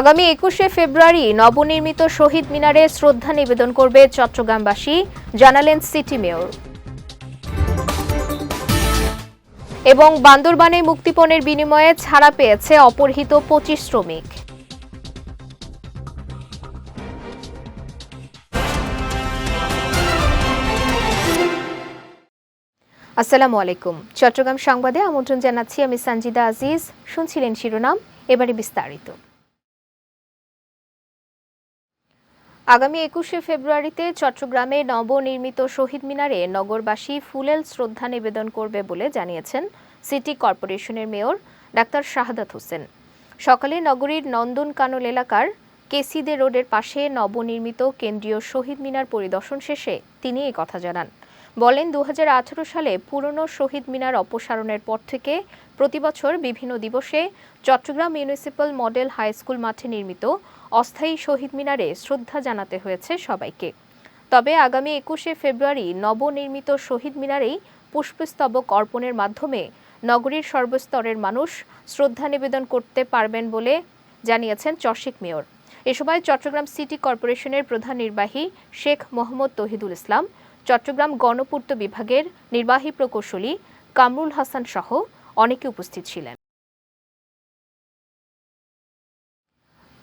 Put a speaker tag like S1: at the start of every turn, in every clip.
S1: আগামী একুশে ফেব্রুয়ারি নবনির্মিত শহীদ মিনারে শ্রদ্ধা নিবেদন করবে চট্টগ্রামবাসী, জানালেন সিটি মেয়র। এবং বান্দরবানে মুক্তিপণের বিনিময়ে ছাড়া পেয়েছে অপহৃত পঁচিশ শ্রমিক। আসসালামু আলাইকুম। চট্টগ্রাম সংবাদে আমন্ত্রণ জানাচ্ছি আমি সঞ্জিদা আজিজ। শুনছিলেন শিরোনাম, এবারে বিস্তারিত। আগামী একুশে ফেব্রুয়ারিতে চট্টগ্রামে নবনির্মিত শহীদ মিনারে নগরবাসী ফুলেল শ্রদ্ধা নিবেদন করবে বলে জানিয়েছেন সিটি কর্পোরেশনের মেয়র ডাক্তার শাহাদাত হোসেন। সকালে নগরীর নন্দন কানল এলাকার কেসিদে রোডের পাশে নবনির্মিত কেন্দ্রীয় শহীদ মিনার পরিদর্শন শেষে তিনি এই কথা জানান। বলেন দু হাজার আঠেরো সালে পুরনো শহীদ মিনার অপসারণের পর থেকে প্রতিবছর বিভিন্ন দিবসে Chattogram municipal model high school মাঠে নির্মিত অস্থায়ী শহীদ মিনারে শ্রদ্ধা জানাতে হয়েছে সবাইকে। তবে আগামী একুশে ফেব্রুয়ারি নবনির্মিত শহীদ মিনারেই পুষ্পস্তবক অর্পণের মাধ্যমে নগরীর সর্বস্তরের মানুষ শ্রদ্ধা নিবেদন করতে পারবেন বলে জানিয়েছেন চশিক মেয়র। এ সময় চট্টগ্রাম সিটি কর্পোরেশনের প্রধান নির্বাহী শেখ মোহাম্মদ তহিদুল ইসলাম চট্টগ্রাম গণপূর্ত বিভাগের নির্বাহী প্রকৌশলী কামরুল হাসান সহ অনেকে উপস্থিত ছিলেন।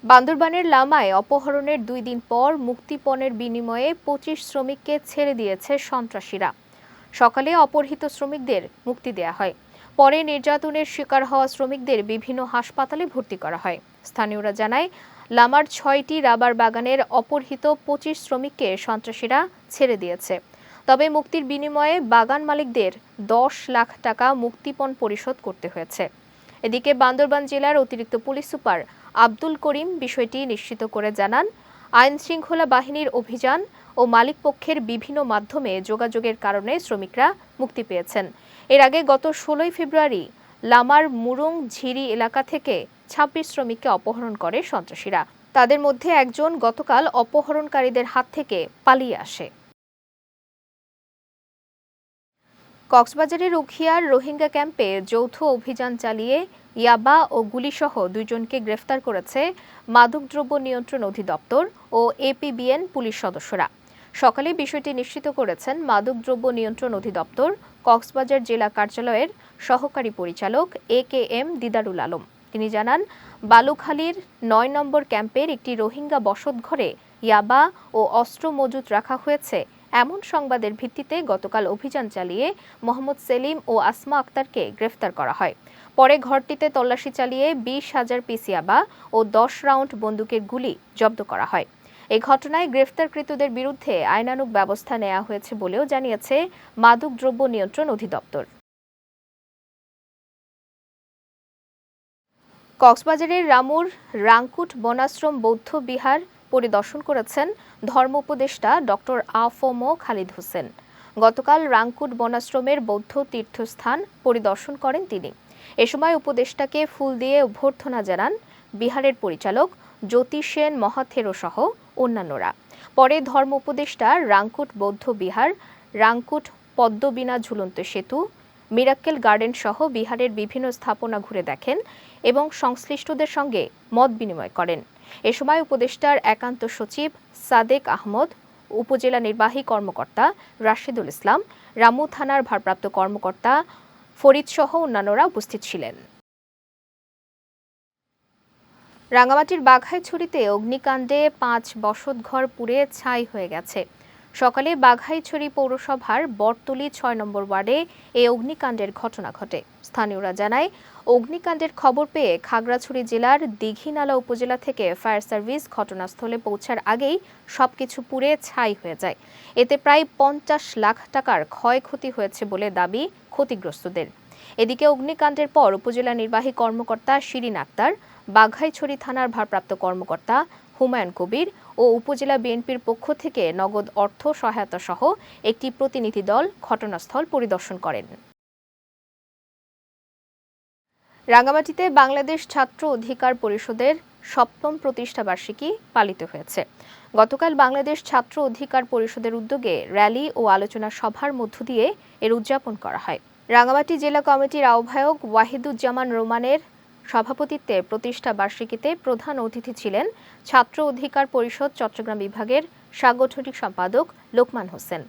S1: বান্দরবানের লামায় অপহরণের দুই দিন পর মুক্তিপণের বিনিময়ে পঁচিশ শ্রমিককে ছেড়ে দিয়েছে সন্ত্রাসীরা। সকালে অপহৃত শ্রমিকদের মুক্তি দেয়া হয়। পরে নির্যাতনের শিকার হওয়া শ্রমিকদের বিভিন্ন হাসপাতালে ভর্তি করা হয়। স্থানীয়রা জানায়, লামার ছয়টি রাবার বাগানের অপহৃত পঁচিশ শ্রমিককে সন্ত্রাসীরা ছেড়ে দিয়েছে। তবে মুক্তির বিনিময়ে বাগান মালিকদের দশ লাখ টাকা মুক্তিপণ পরিশোধ করতে হয়েছে। এদিকে বান্দরবান জেলার অতিরিক্ত পুলিশ সুপার আব্দুল করিম বিষয়টি নিশ্চিত করে জানান, আইন শৃঙ্খলা বাহিনীর অভিযান ও মালিক পক্ষের বিভিন্ন মাধ্যমে যোগাযোগের কারণে শ্রমিকরা মুক্তি পেয়েছেন। এর আগে গত ষোলোই ফেব্রুয়ারি লামার মুরুং ঝিরি এলাকা থেকে ছাব্বিশ শ্রমিককে অপহরণ করে সন্ত্রাসীরা। তাদের মধ্যে একজন গতকাল অপহরণকারীদের হাত থেকে পালিয়ে আসে। কক্সবাজারের উখিয়ার রোহিঙ্গা ক্যাম্পে যৌথ অভিযান চালিয়ে ইয়াবা ও গুলিসহ দুইজনকে গ্রেফতার করেছে মাদকদ্রব্য নিয়ন্ত্রণ অধিদপ্তর ও এপিবিএন পুলিশ সদস্যরা। সকালে বিষয়টি নিশ্চিত করেছেন মাদকদ্রব্য নিয়ন্ত্রণ অধিদপ্তর কক্সবাজার জেলা কার্যালয়ের সহকারী পরিচালক A K M Didarul Alam. তিনি জানান, বালুখালীর নয় নম্বর ক্যাম্পের একটি রোহিঙ্গা বসতঘরে ইয়াবা ও অস্ত্র মজুত রাখা হয়েছে এমন সংবাদের ভিত্তিতে গতকাল অভিযান চালিয়ে মোহাম্মদ সেলিম ও আসমা আক্তারকে গ্রেফতার করা হয়। পরে ঘরটিতে তল্লাশি চালিয়ে বিশ হাজার পিসিয়াবা ও দশ রাউন্ড বন্দুকের গুলি জব্দ করা হয়। এই ঘটনায় গ্রেফতারকৃতদের বিরুদ্ধে আইনানুগ ব্যবস্থা নেওয়া হয়েছে বলেও জানিয়েছে মাদক দ্রব্য নিয়ন্ত্রণ অধিদপ্তর। কক্সবাজারের রামুর রাংকুট বনাশ্রম, বৌদ্ধ বিহার পরিদর্শন করেছেন ধর্ম উপদেষ্টা ডক্টর আফম খালিদ হোসেন। গতকাল রাংকুট বনাশ্রমের বৌদ্ধ তীর্থস্থান পরিদর্শন করেন তিনি। এ সময় উপদেষ্টাকে ফুল দিয়ে অভ্যর্থনা জানান বিহারের পরিচালক জ্যোতি সেন মহাথেরো সহ অন্যান্যরা। পরে ধর্ম উপদেষ্টা রাংকুট বৌদ্ধ বিহার, রাংকুট পদ্মবিনা ঝুলন্ত সেতু, মিরাক্কেল গার্ডেন সহ বিহারের বিভিন্ন স্থাপনা ঘুরে দেখেন এবং সংশ্লিষ্টদের সঙ্গে মত বিনিময় করেন। এ সময় উপদেষ্টার একান্ত সচিব সাদেক আহমদ, উপজেলা নির্বাহী কর্মকর্তা রাশিদুল ইসলাম, রামু থানার ভারপ্রাপ্ত কর্মকর্তা ফরিদসহ অন্যান্যরা উপস্থিত ছিলেন। রাঙামাটির বাঘাইছড়িতে অগ্নিকাণ্ডে পাঁচ বসতঘর পুড়ে ছাই হয়ে গেছে। সকালে বাঘাইছড়ি পৌরসভার বটতলি ছয় নম্বর ওয়ার্ডে এই অগ্নিকাণ্ডের ঘটনা ঘটে। স্থানীয়রা জানায়, অগ্নিকাণ্ডের খবর পেয়ে খাগড়াছড়ি জেলার দীঘিনালা উপজেলা থেকে ফায়ার সার্ভিস ঘটনাস্থলে পৌঁছার আগেই সবকিছু পুড়ে ছাই হয়ে যায়। এতে প্রায় পঞ্চাশ লাখ টাকার ক্ষয়ক্ষতি হয়েছে বলে দাবি ক্ষতিগ্রস্তদের। এদিকে অগ্নিকাণ্ডের পর উপজেলা নির্বাহী কর্মকর্তা শিরিন আক্তার, বাঘাইছড়ি থানার ভারপ্রাপ্ত কর্মকর্তা হুমায়ুন কবির ও উপজেলা বিএনপির পক্ষ থেকে নগদ অর্থ সহায়তা সহ একটি প্রতিনিধি দল ঘটনাস্থল পরিদর্শন করেন। রাঙ্গামাটিতে বাংলাদেশ ছাত্র অধিকার পরিষদের সপ্তম প্রতিষ্ঠাবার্ষিকী পালিত হয়েছে। গতকাল বাংলাদেশ ছাত্র অধিকার পরিষদের উদ্যোগে র্যালি ও আলোচনা সভার মধ্য দিয়ে এর উদযাপন করা হয়। রাঙ্গামাটি জেলা কমিটির আহ্বায়ক ওয়াহিদুজ্জামান রোমানের সভাপতিত্বে প্রতিষ্ঠা বার্ষিকীতে প্রধান অতিথি ছিলেন ছাত্র অধিকার পরিষদ চট্টগ্রাম বিভাগের সাংগঠনিক সম্পাদক লোকমান হোসেন।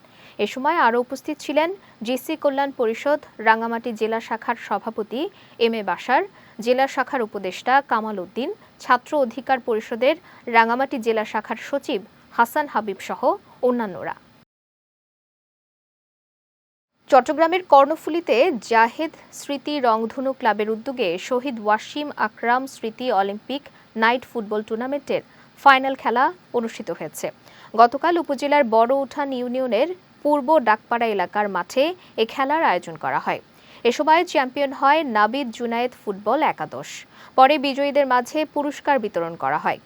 S1: এ সময় আরও উপস্থিত ছিলেন জিসি কল্যাণ পরিষদ রাঙ্গামাটি জেলা শাখার সভাপতি এম এ বাসার, জেলা শাখার উপদেষ্টা কামাল উদ্দিন, ছাত্র অধিকার পরিষদের রাঙ্গামাটি জেলা শাখার সচিব হাসান হাবিব সহ অন্যান্যরা। চট্টগ্রামের কর্ণফুলীতে জাহেদ স্মৃতি রংধনু ক্লাবের উদ্যোগে শহীদ ওয়াসিম আকরাম স্মৃতি অলিম্পিক নাইট ফুটবল টুর্নামেন্টের ফাইনাল খেলা অনুষ্ঠিত হয়েছে। গতকাল উপজেলার বড় উঠান ইউনিয়নের পূর্ব ডাকপাড়া এলাকার মাঠে এ খেলার আয়োজন করা হয়। এ সময় চ্যাম্পিয়ন হয় নাবিদ জুনায়েদ ফুটবল একাদশ। পরে বিজয়ীদের মাঝে পুরস্কার বিতরণ করা হয়।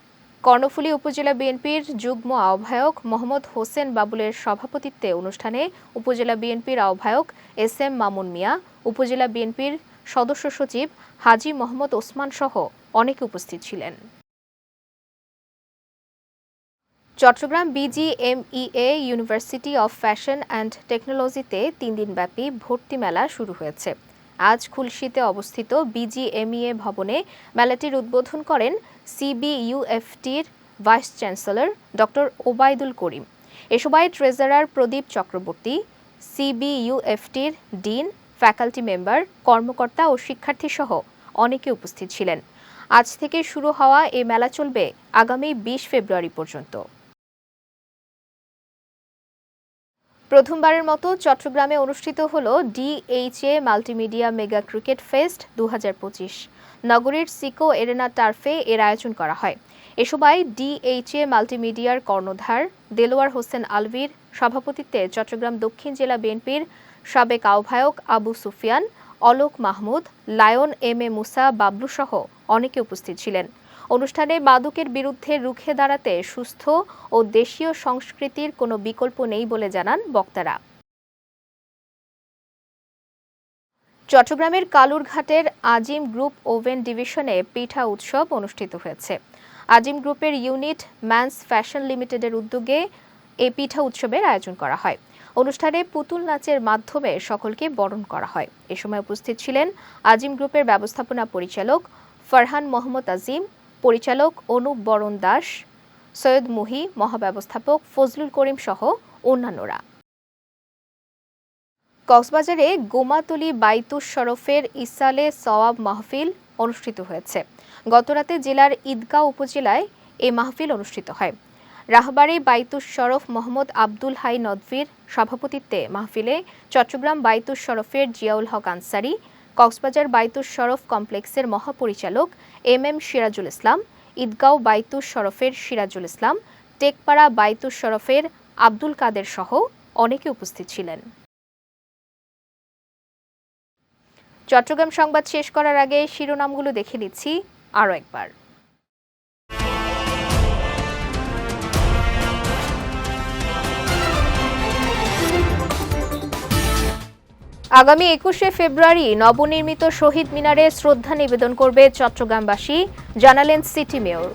S1: কর্ণফুলী উপজেলা বিএনপির যুগ্ম আহ্বায়ক মোহাম্মদ হোসেন বাবুলের সভাপতিত্বে অনুষ্ঠানে উপজেলা বিএনপির আহ্বায়ক এস এম মামুন মিয়া, উপজেলা বিএনপির সদস্য সচিব হাজি মোহাম্মদ ওসমান সহ অনেকে উপস্থিত ছিলেন। Chattogram BGMEA university of fashion and টেকনোলজিতে তিন দিনব্যাপী ভর্তি মেলা শুরু হয়েছে। আজ খুলশিতে অবস্থিত বিজিএমইএ ভবনে মেলাটির উদ্বোধন করেন সিবিইউএফটির vice chancellor doctor Obaidul Karim. এ সময় ট্রেজারার প্রদীপ চক্রবর্তী, সিবিইউএফটির ডিন, ফ্যাকাল্টি মেম্বার, কর্মকর্তা ও শিক্ষার্থী সহ অনেকে উপস্থিত ছিলেন। আজ থেকে শুরু হওয়া এ মেলা চলবে আগামী বিশ ফেব্রুয়ারি পর্যন্ত। প্রথমবারের মতো চট্টগ্রামে অনুষ্ঠিত হল DHA multimedia mega cricket fest দু হাজার পঁচিশ। নগরীর সিকো এরেনা টার্ফে এর আয়োজন করা হয়। এ সময় ডিএইচএ মাল্টিমিডিয়ার কর্ণধার দেলোয়ার হোসেন আলভির সভাপতিত্বে চট্টগ্রাম দক্ষিণ জেলা বিএনপির সাবেক আহ্বায়ক Abu Sufian, Alok Mahmud, lion M A Musa বাবলুসহ অনেকে উপস্থিত ছিলেন। অনুষ্ঠানে মাদকের বিরুদ্ধে রুখে দাঁড়াতে সুস্থ ও দেশীয় সংস্কৃতির কোনো বিকল্প নেই বলে জানান বক্তারা। চট্টগ্রামের কালুরঘাটের আজিম গ্রুপ ওভেন ডিভিশনে পিঠা উৎসব অনুষ্ঠিত হয়েছে। আজিম গ্রুপের ইউনিট ম্যানস ফ্যাশন লিমিটেডের উদ্যোগে এ পিঠা উৎসবের আয়োজন করা হয়। অনুষ্ঠানে পুতুল নাচের মাধ্যমে সকলকে বরণ করা হয়। এ সময় উপস্থিত ছিলেন আজিম গ্রুপের ব্যবস্থাপনা পরিচালক ফারহান মোহাম্মদ আজিম পরিচালক অনুপ বরণ দাস, সৈয়দ মুহি, মহাব্যবস্থাপক ফজলুল করিম সহ অন্যান্যরা। কক্সবাজারে গোমাতলি বাইতুস শরফের ইসালে সওয়াব মাহফিল অনুষ্ঠিত হয়েছে। গতরাতে জেলার ঈদগাঁও উপজেলায় এ মাহফিল অনুষ্ঠিত হয়। রাহবাড়ী বাইতুস শরফ মোহাম্মদ আব্দুল হাই নদভির সভাপতিত্বে মাহফিলে চট্টগ্রাম বাইতুস শরফের জিয়াউল হক আনসারি কক্সবাজার বাইতুস শরফ কমপ্লেক্সের মহাপরিচালক এম এম সিরাজুল ইসলাম, ঈদগাঁও বাইতুস শরফের সিরাজুল ইসলাম, টেকপাড়া বাইতুস শরফের আব্দুল কাদের সহ অনেকে উপস্থিত ছিলেন। চট্টগ্রাম সংবাদ শেষ করার আগে শিরোনামগুলো দেখে নিচ্ছি আরও একবার। আগামী একুশে ফেব্রুয়ারি নবনির্মিত শহীদ মিনারে শ্রদ্ধা নিবেদন করবে চট্টগ্রামবাসী, জানালেন সিটি মেয়র।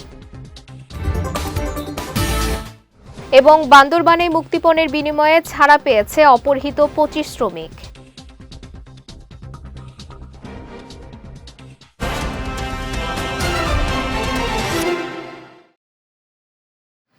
S1: এবং বান্দরবানে মুক্তিপণের বিনিময়ে ছাড়া পেয়েছে অপহৃত পঁচিশ শ্রমিক।